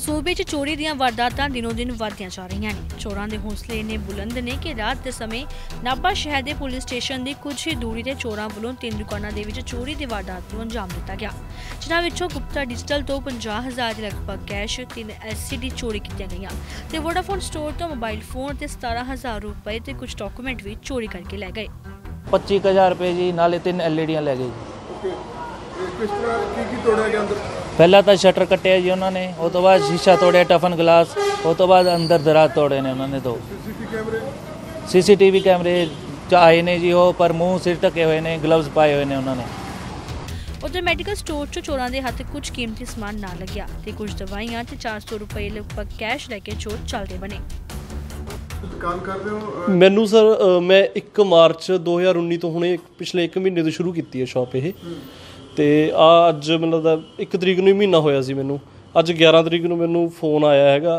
ਸੂਬੇ 'ਚ ਚੋਰੀ ਦੀਆਂ ਵਾਰਦਾਤਾਂ ਦਿਨੋ-ਦਿਨ ਵਧਦੀਆਂ ਜਾ ਰਹੀਆਂ ਨੇ। ਚੋਰਾਂ ਦੇ ਹੌਸਲੇ ਇੰਨੇ ਬੁਲੰਦ ਨੇ ਕਿ ਰਾਤ ਦੇ ਸਮੇਂ ਨਾਭਾ ਸ਼ਹਿਰ ਦੇ ਪੁਲਿਸ ਸਟੇਸ਼ਨ ਦੀ ਕੁਝ ਹੀ ਦੂਰੀ ਤੇ ਚੋਰਾਂ ਵੱਲੋਂ ਤਿੰਨ ਦੁਕਾਨਾਂ ਦੇ ਵਿੱਚ ਚੋਰੀ ਦੀ ਵਾਰਦਾਤ ਨੂੰ ਅੰਜਾਮ ਦਿੱਤਾ ਗਿਆ। ਜਿਨ੍ਹਾਂ ਵਿੱਚੋਂ ਗੁਪਤਾ ਡਿਜੀਟਲ ਤੋਂ 50000 ਦੇ ਲਗਭਗ ਕੈਸ਼, ਤਿੰਨ ਐਸਸੀਡੀ ਚੋਰੀ ਕੀਤੀਆਂ ਗਈਆਂ ਤੇ ਵੋਡਾਫੋਨ ਸਟੋਰ ਤੋਂ ਮੋਬਾਈਲ ਫੋਨ ਤੇ 17000 ਰੁਪਏ ਤੇ ਕੁਝ ਡਾਕੂਮੈਂਟ ਵੀ ਚੋਰੀ ਕਰਕੇ ਲੈ ਗਏ। 25000 ਰੁਪਏ ਜੀ, ਨਾਲੇ ਤਿੰਨ ਐਲਈਡੀਆਂ ਲੈ ਗਏ ਜੀ। ਕਿਸ ਤਰ੍ਹਾਂ ਕੀ ਕੀ ਤੋੜਿਆ ਗਿਆ ਅੰਦਰ? ਪਹਿਲਾਂ ਤਾਂ ਸ਼ਟਰ ਕੱਟਿਆ ਜੀ ਉਹਨਾਂ ਨੇ ਉਹ ਤੋਂ ਬਾਅਦ ਸ਼ੀਸ਼ਾ ਤੋੜਿਆ ਟਫਨ ਗਲਾਸ ਉਹ ਤੋਂ ਬਾਅਦ ਅੰਦਰ ਦਰਾਜ਼ ਤੋੜੇ ਨੇ ਉਹਨਾਂ ਨੇ ਦੋ। ਸੀਸੀਟੀ ਕੈਮਰੇ? ਸੀਸੀਟੀਵੀ ਕੈਮਰੇ ਚ ਆਏ ਨੇ ਜੀ ਉਹ ਪਰ ਮੂੰਹ ਸਿਰ ਢਕੇ ਹੋਏ ਨੇ ਗਲਵਜ਼ ਪਾਏ ਹੋਏ ਨੇ ਉਹਨਾਂ ਨੇ। ਉਧਰ ਮੈਡੀਕਲ ਸਟੋਰ 'ਚ ਚੋਰਾਂ ਦੇ ਹੱਥ ਕੁਝ ਕੀਮਤੀ ਸਮਾਨ ਨਾ ਲੱਗਿਆ ਤੇ ਕੁਝ ਦਵਾਈਆਂ ਤੇ 400 ਰੁਪਏ ਲਗਭਗ ਕੈਸ਼ ਲੈ ਕੇ ਚੋਰ ਚੱਲਦੇ ਬਣੇ। ਕਰਦੇ ਹੋ ਮੈਨੂੰ ਸਰ ਮੈਂ 1 ਮਾਰਚ 2019 ਤੋਂ ਹੁਣੇ ਪਿਛਲੇ 1 ਮਹੀਨੇ ਤੋਂ ਸ਼ੁਰੂ ਕੀਤੀ ਹੈ ਸ਼ਾਪ ਇਹ। ਤੇ ਆ ਅੱਜ ਮੈਨੂੰ ਲੱਗਦਾ 1 ਤਰੀਕ ਨੂੰ ਹੀ ਮਹੀਨਾ ਹੋਇਆ ਸੀ ਮੈਨੂੰ। ਅੱਜ 11 ਤਰੀਕ ਨੂੰ ਮੈਨੂੰ ਫੋਨ ਆਇਆ ਹੈਗਾ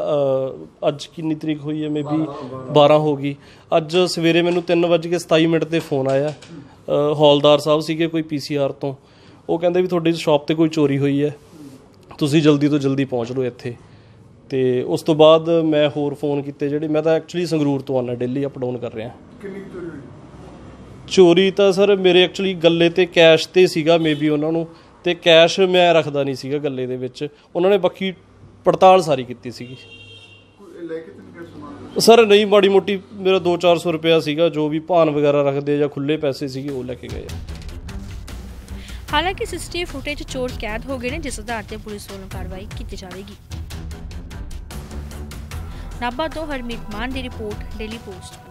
ਅੱਜ ਕਿੰਨੀ ਤਰੀਕ ਹੋਈ ਹੈ? ਮੇਬੀ 12 ਹੋ ਗਈ। ਅੱਜ ਸਵੇਰੇ ਮੈਨੂੰ 3:27 ਮਿੰਟ ਤੇ ਫੋਨ ਆਇਆ। ਹੌਲਦਾਰ ਸਾਹਿਬ ਸੀਗੇ ਕੋਈ ਪੀਸੀਆਰ ਤੋਂ। ਉਹ ਕਹਿੰਦੇ ਵੀ ਤੁਹਾਡੀ ਸ਼ਾਪ ਤੇ ਕੋਈ ਚੋਰੀ ਹੋਈ ਹੈ। ਤੁਸੀਂ ਜਲਦੀ ਤੋਂ ਜਲਦੀ ਪਹੁੰਚ ਲਓ ਇੱਥੇ। ਤੇ ਉਸ ਤੋਂ ਬਾਅਦ ਮੈਂ ਹੋਰ ਫੋਨ ਕੀਤੇ ਜਿਹੜੇ ਮੈਂ ਤਾਂ ਐਕਚੁਅਲੀ ਸੰਗਰੂਰ ਤੋਂ ਆਉਣਾ ਡੇਲੀ ਅਪ ਡਾਊਨ ਕਰ ਰਿਹਾ। ਕਿੰਨੀ ਚੋਰੀ ਹੋਈ? ਚੋਰੀ ਤਾਂ ਸਰ ਮੇਰੇ ਐਕਚੁਅਲੀ ਗੱਲੇ ਤੇ ਕੈਸ਼ ਤੇ ਸੀਗਾ ਮੇਬੀ ਉਹਨਾਂ ਨੂੰ। ਤੇ ਕੈਸ਼ ਮੈਂ ਰੱਖਦਾ ਨਹੀਂ ਸੀਗਾ ਗੱਲੇ ਦੇ ਵਿੱਚ। ਉਹਨਾਂ ਨੇ ਬਾਕੀ ਪੜਤਾਲ ਸਾਰੀ ਕੀਤੀ ਸੀਗੀ। ਸਰ ਨਹੀਂ, ਮਾੜੀ ਮੋਟੀ ਮੇਰਾ 2-400 ਰੁਪਇਆ ਸੀਗਾ, ਜੋ ਵੀ ਭਾਨ ਵਗੈਰਾ ਰੱਖਦੇ ਜਾਂ ਖੁੱਲੇ ਪੈਸੇ ਸੀਗੇ, ਉਹ ਲੈ ਕੇ ਗਏ ਹਾਲਾਂਕਿ ਸੀਸੀਟੀਵੀ ਫੁਟੇਜ ਚੋਰ ਕੈਦ ਹੋ ਗਏ ਨੇ, ਜਿਸ ਆਧਾਰ ਤੇ ਪੁਲਿਸ ਵੱਲੋਂ ਕਾਰਵਾਈ ਕੀਤੀ ਜਾਵੇਗੀ। ਨਾਭਾ ਤੋਂ ਹਰਮੀਤ ਮਾਨ ਦੀ ਰਿਪੋਰਟ, ਡੇਲੀ ਪੋਸਟ।